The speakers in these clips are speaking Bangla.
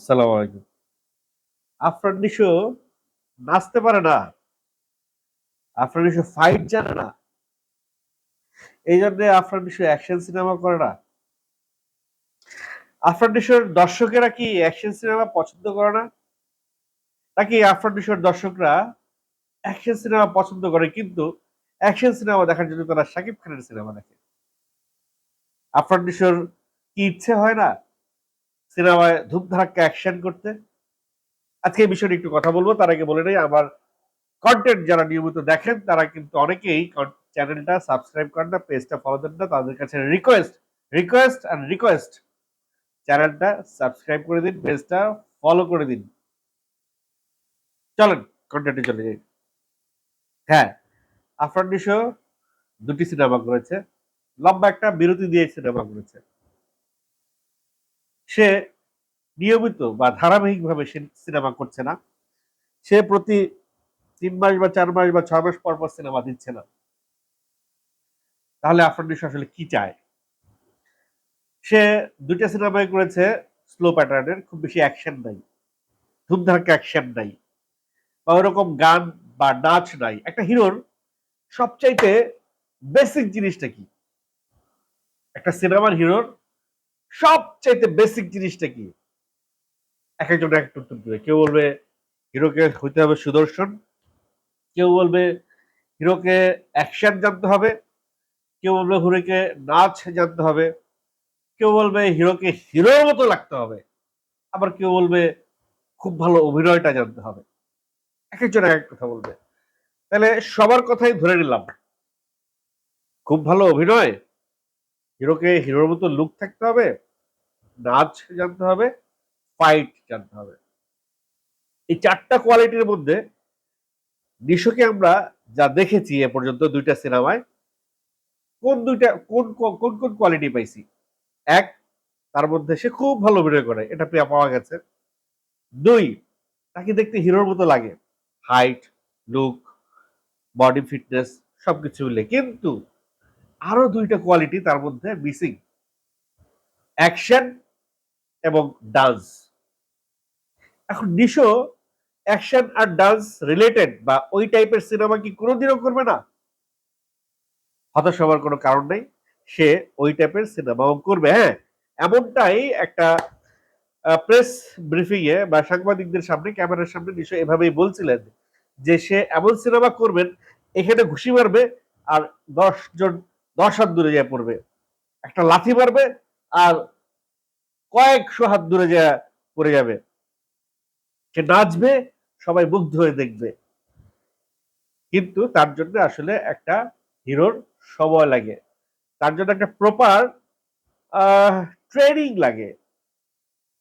আসসালামু আলাইকুম। আফরান নিশো নাচতে পারে না। আফরান নিশো ফাইট জানে না। এই জন্য আফরান নিশো অ্যাকশন সিনেমা করে না। আফরান নিশোর দর্শকেরা কি অ্যাকশন সিনেমা পছন্দ করে না? নাকি আফরান নিশোর দর্শকরা অ্যাকশন সিনেমা পছন্দ করে, কিন্তু অ্যাকশন সিনেমা দেখার জন্য তারা শাকিব খানের সিনেমা দেখে? আফরান নিশোর কি ইচ্ছে হয় না? সিনেমায় ধূপধারাক্কা অ্যাকশন করতে। আজকে এই বিষয়ে একটু কথা বলব, তার আগে বলে নেই, আমার কন্টেন্ট যারা নিয়মিত দেখেন, তারা কিন্তু অনেকেই চ্যানেলটা সাবস্ক্রাইব করেন না পেজটা ফলো দেন না, তাদের কাছে রিকোয়েস্ট রিকোয়েস্ট অ্যান্ড রিকোয়েস্ট চ্যানেলটা সাবস্ক্রাইব করে দিন পেজটা ফলো করে দিন। চলেন কন্টেন্টে চলে যাই। হ্যাঁ আফরান দুটি সিনেমা করেছে, লম্বা একটা বিরতি দিয়ে সিনেমা করেছে। সে নিয়মিত বা ধারাবাহিকভাবে সে সিনেমা করছে না। সে প্রতি তিন মাস বা চার মাস বা ছয় মাস পর পর সিনেমা দিচ্ছে না। তাহলে আফরান নিশো আসলে কি চায়? সে দুইটা সিনেমায় করেছে, স্লো প্যাটার্নের, খুব বেশি অ্যাকশন নাই। ধুমধারাক্কা অ্যাকশন নাই বা ওরকম গান বা নাচ নাই। একটা হিরোর সবচাইতে বেসিক জিনিসটা কি? একটা সিনেমার হিরোর সবচাইতে বেসিক জিনিসটা কি? এক একজন এক উত্তর দেবে। কেউ বলবে, হিরোকে হইতে হবে সুদর্শন। কেউ বলবে, হিরোকে অ্যাকশন জানতে হবে। কেউ বলবে, হিরোকে নাচ জানতে হবে। কেউ বলবে, হিরোকে হিরোর মতো লাগতে হবে। আবার কেউ বলবে, খুব ভালো অভিনয়টা জানতে হবে। এক একজন এক কথা বলবে। তাহলে সবার কথাই ধরে নিলাম। খুব ভালো অভিনয় হিরোকে, হিরোর মতো লুক থাকতে হবে, নাচ জানতে হবে ফাইট জানতে হবে। এই চারটা কোয়ালিটির মধ্যে নিশোকে আমরা যা দেখেছি এ পর্যন্ত দুইটা সিনেমায়, কোন দুইটা, কোন কোন কোন কোয়ালিটি পাইছি? এক, তার মধ্যে সে খুব ভালো অভিনয় করে, এটা পাওয়া গেছে। দুই, তাকে দেখতে হিরোর মতো লাগে। হাইট লুক বডি ফিটনেস সবকিছু মিলে। কিন্তু আরও দুইটা কোয়ালিটি তার মধ্যে মিসিং অ্যাকশন এবং ডান্স এখন নিশো অ্যাকশন আর ডান্স রিলেটেড বা ওই টাইপের সিনেমা কি কোনোদিনও করবে না? হতাশ হওয়ার কোনো কারণ নেই, সে ওই টাইপের সিনেমাও করবে। হ্যাঁ এমনটাই একটা প্রেস ব্রিফিং এ বা সাংবাদিকদের সামনে, ক্যামেরার সামনে নিশ্চয় এভাবেই বলছিলেন যে সে এমন সিনেমা করবেন, এখানে ঘুষি মারবে আর দশ জন দশ হাত দূরে যায় পড়বে, একটা লাথি মারবে আর কয়েকশো হাত দূরে যা পড়ে যাবে। সে নাচবে, সবাই মুগ্ধ হয়ে দেখবে। কিন্তু তার জন্য আসলে একটা হিরোর সময় লাগে। তার জন্য একটা প্রপার ট্রেনিং লাগে।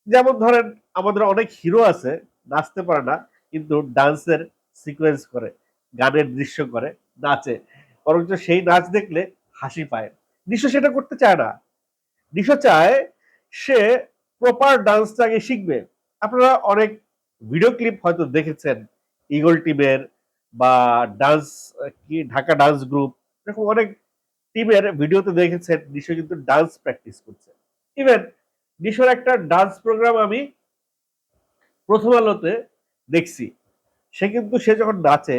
যেমন ধরেন, আমাদের অনেক হিরো আছে, নাচতে পারে না, কিন্তু ডান্সের সিকোয়েন্স করে, গানের দৃশ্য করে, নাচে। বরঞ্চ সেই নাচ দেখলে হাসি পায়। নিশো সেটা করতে চায় না। নিশো চায় সে প্রপার ডান্সটা আগে শিখবে। আপনারা অনেক ভিডিও ক্লিপ হয়তো দেখেছেন ইগল টিমের বা ডান্স কি ঢাকা ডান্স গ্রুপ এরকম অনেক টিমের ভিডিওতে দেখেছেন নিশো কিন্তু ডান্স প্র্যাকটিস করছে। ইভেন নিশোর একটা ডান্স প্রোগ্রাম আমি প্রথম আলোতে দেখছি। সে কিন্তু সে যখন নাচে,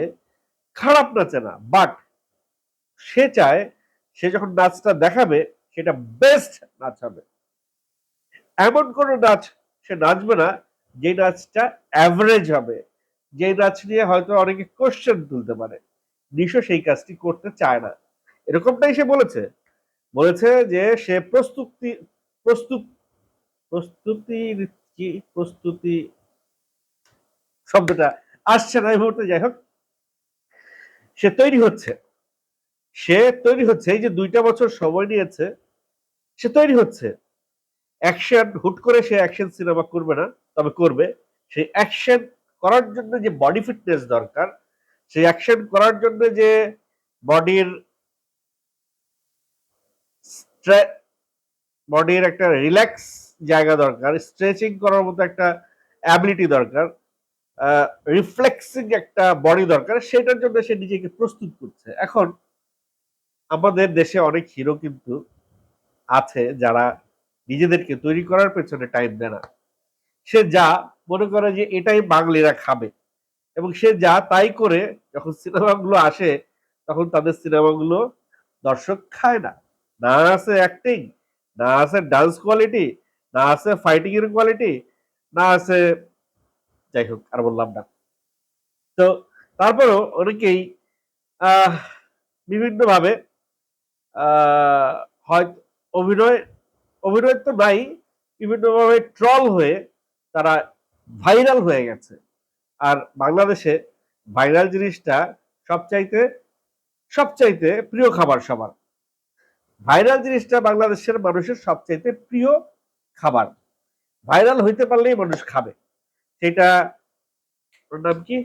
খারাপ নাচে না বাট সে চায় সে যখন নাচটা দেখাবে, সেটা বেস্ট নাচ হবে। এমন কোনো নাচ সে নাচবে না, যে নাচটা অ্যাভারেজ হবে। যে নাচ নিয়ে হয়তো অনেকে কোশ্চেন তুলতে পারে। নিশো সেই কাজটি করতে চায় না। এরকমটাই সে বলেছে। বলেছে যে সে প্রস্তুতি, প্রস্তুত, প্রস্তুতি কি প্রস্তুতি শব্দটা আসছে না এই মুহূর্তে। যাই হোক, সে তৈরি হচ্ছে। সে তৈরি হচ্ছে, এই যে দুইটা বছর সময় নিয়েছে, সে তৈরি হচ্ছে। অ্যাকশন হুট করে সে অ্যাকশন সিনেমা করবে না, তবে করবে। সেই অ্যাকশন করার জন্য যে বডি ফিটনেস দরকার সেই অ্যাকশন করার জন্য যে বডির বডির একটা রিল্যাক্স জায়গা দরকার স্ট্রেচিং করার মতো একটা অ্যাবিলিটি দরকার রিফ্লেক্সিং একটা বডি দরকার, সেটার জন্য সে নিজেকে প্রস্তুত করছে। এখন আমাদের দেশে অনেক হিরো কিন্তু আছে যারা নিজেদেরকে তৈরি করার পেছনে টাইম দেয় না। সে যা মনে করে যে এটাই বাঙালিরা খাবে এবং সে যা তাই করে যখন সিনেমাগুলো আসে তখন তাদের সিনেমাগুলো দর্শক খায় না। না আছে অ্যাক্টিং না আছে ডান্স কোয়ালিটি না আছে ফাইটিং এর কোয়ালিটি না আছে যাই হোক আর বললাম না। তো তারপরও অনেকেই বিভিন্নভাবে হয়তো অভিনয় অভিনয় তো নাই বিভিন্নভাবে ট্রল হয়ে তারা ভাইরাল হয়ে গেছে। আর বাংলাদেশে ভাইরাল জিনিসটা সবচাইতে সবচাইতে প্রিয় খাবার সবার। ভাইরাল জিনিসটা বাংলাদেশের মানুষের সবচাইতে প্রিয় খাবার। ভাইরাল হইতে পারলেই মানুষ খাবে। সেটা ওর নাম কি?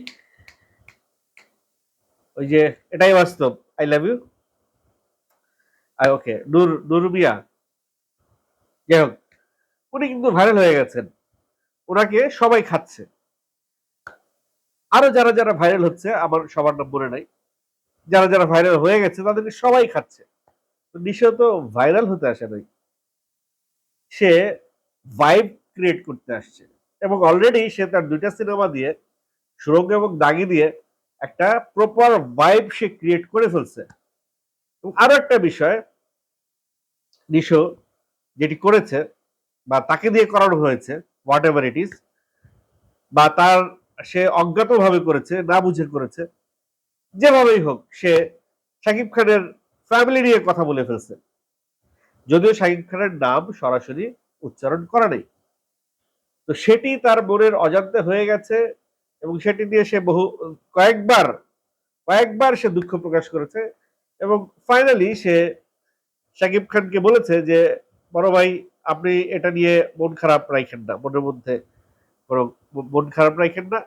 ওই যে, এটাই বাস্তব। I love you okay, Noor Noor Miah. যাই হোক, উনি কিন্তু ভাইরাল হয়ে গেছেন। ওনাকে সবাই খাচ্ছে। আরও যারা যারা ভাইরাল হচ্ছে, আমার সবার নাম মনে নাই। যারা যারা ভাইরাল হয়ে গেছে, তাদেরকে সবাই খাচ্ছে। তো ভাইরাল হতে আসে নাই। সে ভাইব ক্রিয়েট করতে আসছে। এবং অলরেডি সে তার দুইটা সিনেমা দিয়ে, সুরঙ্গ এবং দাগি দিয়ে একটা প্রপার ভাইব সে ক্রিয়েট করে ফেলছে। এবং আরও একটা বিষয়, নিশো যেটি করেছে বা তাকে দিয়ে করানো হয়েছে হোয়াট এভার ইট ইজ বা তার সে অজ্ঞাতভাবে করেছে, না বুঝে করেছে, যেভাবেই হোক, সে শাকিব খানের ফ্যামিলি নিয়ে কথা বলে ফেলছে। যদিও শাকিব খানের নাম সরাসরি উচ্চারণ করা নেই। তো সেটি তার মনের অজান্তে হয়ে গেছে এবং সেটি নিয়ে সে বহু, কয়েকবার কয়েকবার সে দুঃখ প্রকাশ করেছে। এবং ফাইনালি সে শাকিব খানকে বলেছে যে, বড় ভাই, আপনি এটা নিয়ে মন খারাপ রাখেন না, মনের মধ্যে কোনো মন খারাপ রাখেন না।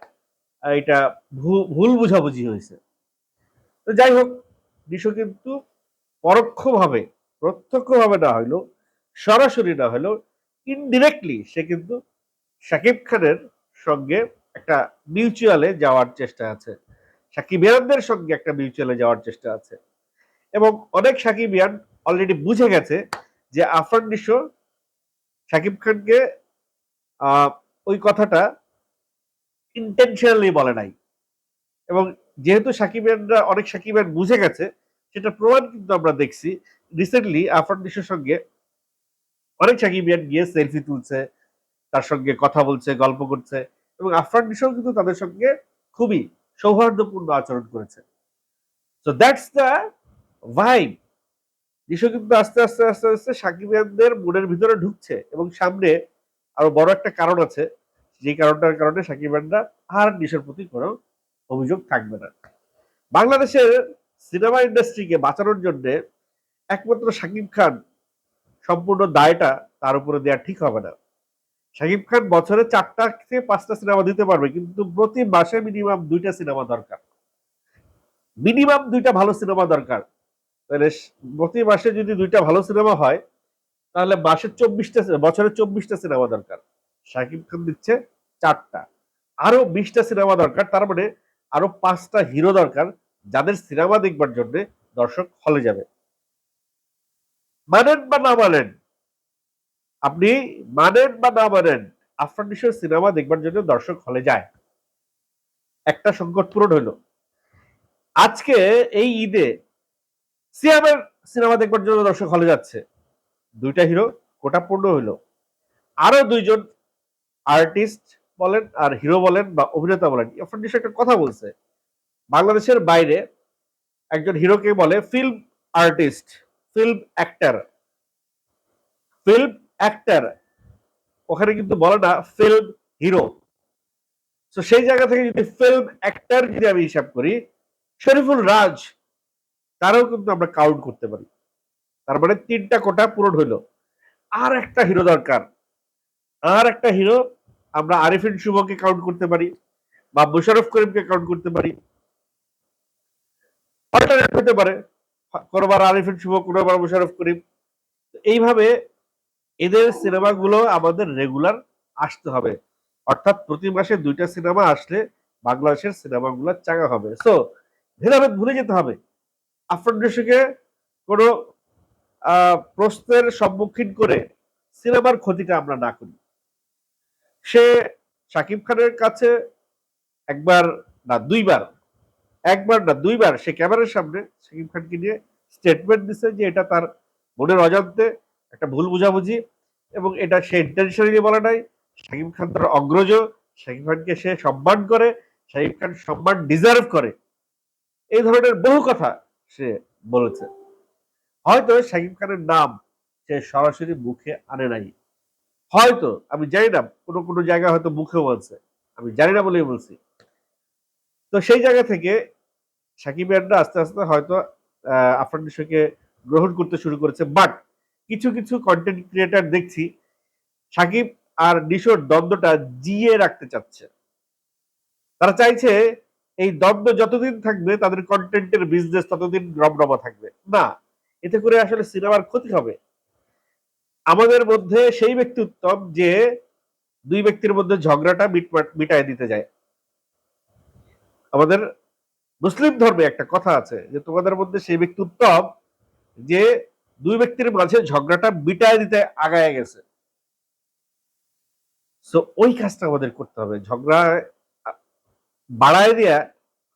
এটা ভুল বুঝাবুঝি হয়েছে। তো যাই হোক নিশো কিন্তু পরোক্ষভাবে, প্রত্যক্ষভাবে না হইলেও, সরাসরি না হলেও ইনডিরেক্টলি সে কিন্তু শাকিব খানের সঙ্গে একটা মিউচুয়ালে যাওয়ার চেষ্টা আছে। সাকিবিয়ানদের সঙ্গে একটা মিউচুয়ালে যাওয়ার চেষ্টা আছে। এবং অনেক সাকিবিয়ান অলরেডি বুঝে গেছে যে আফরান নিশো শাকিব খানকে ওই কথাটা ইন্টেনশনালি বলে নাই। এবং যেহেতু সাকিবিয়ানরা অনেক সাকিবিয়ান বুঝে গেছে সেটা প্রমাণ কিন্তু আমরা দেখছি। রিসেন্টলি আফরান নিশোর সঙ্গে অনেক সাকিবিয়ান গিয়ে সেলফি তুলছে, তার সঙ্গে কথা বলছে, গল্প করছে এবং আফরান নিশোও কিন্তু তাদের সঙ্গে খুবই সৌহার্দ্যপূর্ণ আচরণ করেছে। So that's the vibe. Nisho কিন্তু আস্তে আস্তে আস্তে আস্তে সাকিবিয়ানদের মনের ভিতরে ঢুকছে এবং সামনে আরও বড় একটা কারণ আছে। যে কারণটার কারণে সাকিবানরা আর নিশোর প্রতি কোনো অভিযোগ থাকবে না। বাংলাদেশের সিনেমা ইন্ডাস্ট্রিকে বাঁচানোর জন্য একমাত্র সাকিব খান সম্পূর্ণ দায়টা তার উপরে দেওয়া ঠিক হবে না। শাকিব খান বছরে চারটা থেকে পাঁচটা সিনেমা দিতে পারবে, কিন্তু প্রতি মাসে মিনিমাম দুইটা সিনেমা দরকার। মিনিমাম দুইটা ভালো সিনেমা দরকার। তাহলে প্রতি মাসে যদি দুইটা ভালো সিনেমা হয়, তাহলে মাসের চব্বিশটা বছরের চব্বিশটা সিনেমা দরকার। শাকিব খান দিচ্ছে চারটা। আরও বিশটা সিনেমা দরকার, তার মানে আরও পাঁচটা হিরো দরকার, যাদের সিনেমা দেখবার জন্য দর্শক হলে যাবে। মানেন বা না মানেন? আপনি মানেন বা না মানেন আফরান সিনেমা দেখবার জন্য দর্শক হলে যায়। একটা সংকট পূরণ হইল আজকে এই ঈদে সিয়ামের সিনেমা দেখবার জন্য দর্শক হলে যাচ্ছে। দুইটা হিরো, কোটা পূর্ণ হইল। আরও দুইজন আর্টিস্ট বলেন আর হিরো বলেন বা অভিনেতা বলেন আফরান একটা কথা বলছে। বাংলাদেশের বাইরে একজন হিরোকে বলে film artist film actor film actor ওখানে কিন্তু বলে না ফিল্ম হিরো তো সেই জায়গা থেকে যদি ফিল্ম অ্যাক্টার যদি আমি হিসাব করি, শরীফুল রাজ তারও কিন্তু আমরা কাউন্ট করতে পারি। তার মানে তিনটা কোটা পূরণ হইল। আর একটা হিরো দরকার। আর একটা হিরো আমরা আরিফিন শুভকে কাউন্ট করতে পারি, বা মুশারফ করিমকে কাউন্ট করতে পারি। অল্টারনেট হতে পারে। কোনোবার আরিফিন শুভ, কোনোবার মুশারফ করিম। এইভাবে এদের সিনেমাগুলো আমাদের রেগুলার আসতে হবে। অর্থাৎ প্রতি মাসে দুইটা সিনেমা আসলে বাংলাদেশের সিনেমাগুলো চাঙা হবে। সো ভেদাভেদ ভুলে যেতে হবে। আফরান রেশিকে কোনো প্রশ্নের সম্মুখীন করে সিনেমার ক্ষতিটা আমরা না করি। সে শাকিব খানের কাছে একবার না, দুইবার, একবার না, দুইবার সে ক্যামেরার সামনে শাকিব খানকে নিয়ে স্টেটমেন্ট দিছে যে এটা তার মনের অজান্তে একটা ভুল বুঝাবুঝি এবং এটা সে ইন্টেনশনালি বলা নাই। শাকিব খান তার অগ্রজ, শাকিব খানকে সে সম্মান করে, শাকিব খান সম্মান ডিজার্ভ করে। এই ধরনের বহু কথা সে বলেছে। হয়তো শাকিব খানের নাম সে সরাসরি মুখে আনে নাই। হয়তো, আমি জানি না, কোনো কোনো জায়গায় হয়তো মুখে বলছে। আমি জানি না বলেই বলছি। তো সেই জায়গা থেকে সাকিব ইয়ানরা আস্তে আস্তে হয়তো আফরান নিশোকে গ্রহণ করতে শুরু করেছে। বাট কিছু কিছু কন্টেন্ট ক্রিয়েটার দেখছি সাকিব আর নিশোর দ্বন্দ্বটা জিয়ে রাখতে চাচ্ছে। তারা চাইছে এই দ্বন্দ্ব যতদিন থাকবে, তাদের কন্টেন্টের বিজনেস ততদিন রমরমা থাকবে। না, এতে করে আসলে সিনেমার ক্ষতি হবে। আমাদের মধ্যে সেই ব্যক্তি উত্তম যে দুই ব্যক্তির মধ্যে ঝগড়াটা মিটায় দিতে যায়। আমাদের মুসলিম ধর্মে একটা কথা আছে যে, তোমাদের মধ্যে সেই ব্যক্তি উত্তম যে দুই ব্যক্তির মাঝে ঝগড়াটা মিটায় দিতে আগায় গেছে। সো ওই কাজটা আমাদের করতে হবে। ঝগড়া বাড়ায় দেয়া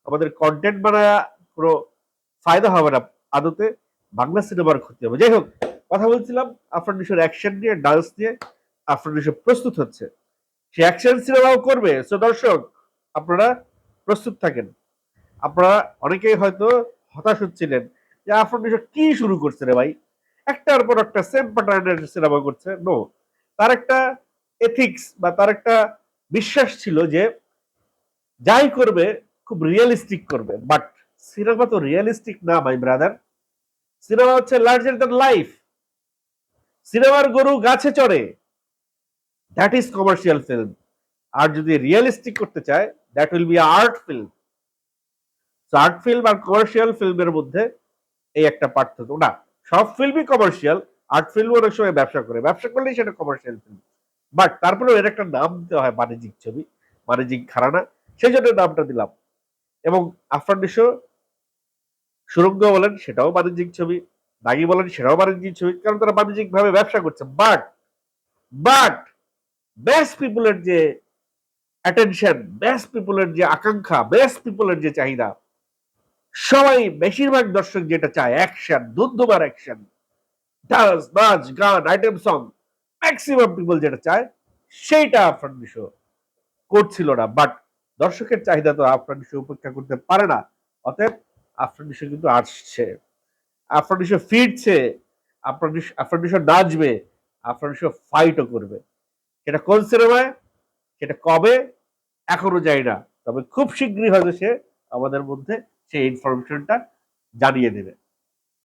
আমাদের কন্টেন্ট বানায় কোনো ফায়দা হবে না আদতে বাংলা সিনেমার ক্ষতি হবে। যাই হোক, কথা বলছিলাম আফরান নিশোর অ্যাকশন নিয়ে, ডান্স নিয়ে। আফরান নিশো প্রস্তুত হচ্ছে। সে অ্যাকশন সিনেমাও করবে। সো দর্শক, আপনারা প্রস্তুত থাকেন। আপনারা অনেকেই হয়তো হতাশ হচ্ছিলেন যে আফরান নিশো কি শুরু করছে রে ভাই? একটার পর একটা সেম প্যাটার্নের সিনেমা করছে। নো তার একটা এথিক্স বা তার একটা বিশ্বাস ছিল যে যাই করবে, খুব রিয়েলিস্টিক করবে বাট সিনেমা তো রিয়েলিস্টিক না মাই ব্রাদার সিনেমা হচ্ছে লার্জার দ্যান লাইফ সিনেমার গরু গাছে চড়ে। দ্যাট ইজ কমার্শিয়াল ফিল্ম আর যদি রিয়েলিস্টিক করতে চায় that will be art film art film R commercial ফিল্মের মধ্যে এই একটা পার্থক্য। না, সব ফিল্মই কমার্শিয়াল আর্ট ফিল্ম অনেক সময় ব্যবসা করে। ব্যবসা করলেই সেটা কমার্শিয়াল ফিল্ম বাট তারপরেও এর একটা নাম দিতে হয় বাণিজ্যিক ছবি, বাণিজ্যিক ঘরানা। সেই জন্য নামটা দিলাম। এবং আফরান নিশো, সুরঙ্গ বলেন, সেটাও বাণিজ্যিক ছবি। দাগি বলেন, সেটাও বাণিজ্যিক ছবি, কারণ তারা বাণিজ্যিক ভাবে ব্যবসা করছে। বাট বাট বেস্ট পিপুলের যে অ্যাটেনশন বেস্ট পিপুলের যে আকাঙ্ক্ষা বেস্ট পিপুলের যে চাহিদা, সবাই বেশিরভাগ দর্শক যেটা চায় অ্যাকশন দুধুমার অ্যাকশন ডান্স নাচ, গান আইটেম সং ম্যাক্সিমাম পিপল যেটা চায়, সেইটা আফরান নিশো করছিল না। বাট দর্শকের চাহিদা তো আফরান নিশো উপেক্ষা করতে পারে না। অতএব আফরান নিশো কিন্তু আসছে। আফরান নিশো ফিরছে। আফরান নিশো আফরান নাচবে। আফরান নিশো ফাইটও করবে। সেটা কোন সিনেমায় সেটা কবে? এখনও যাই না। তবে খুব শীঘ্রই হয়তো সে আমাদের মধ্যে সেই ইনফরমেশনটা জানিয়ে দেবে।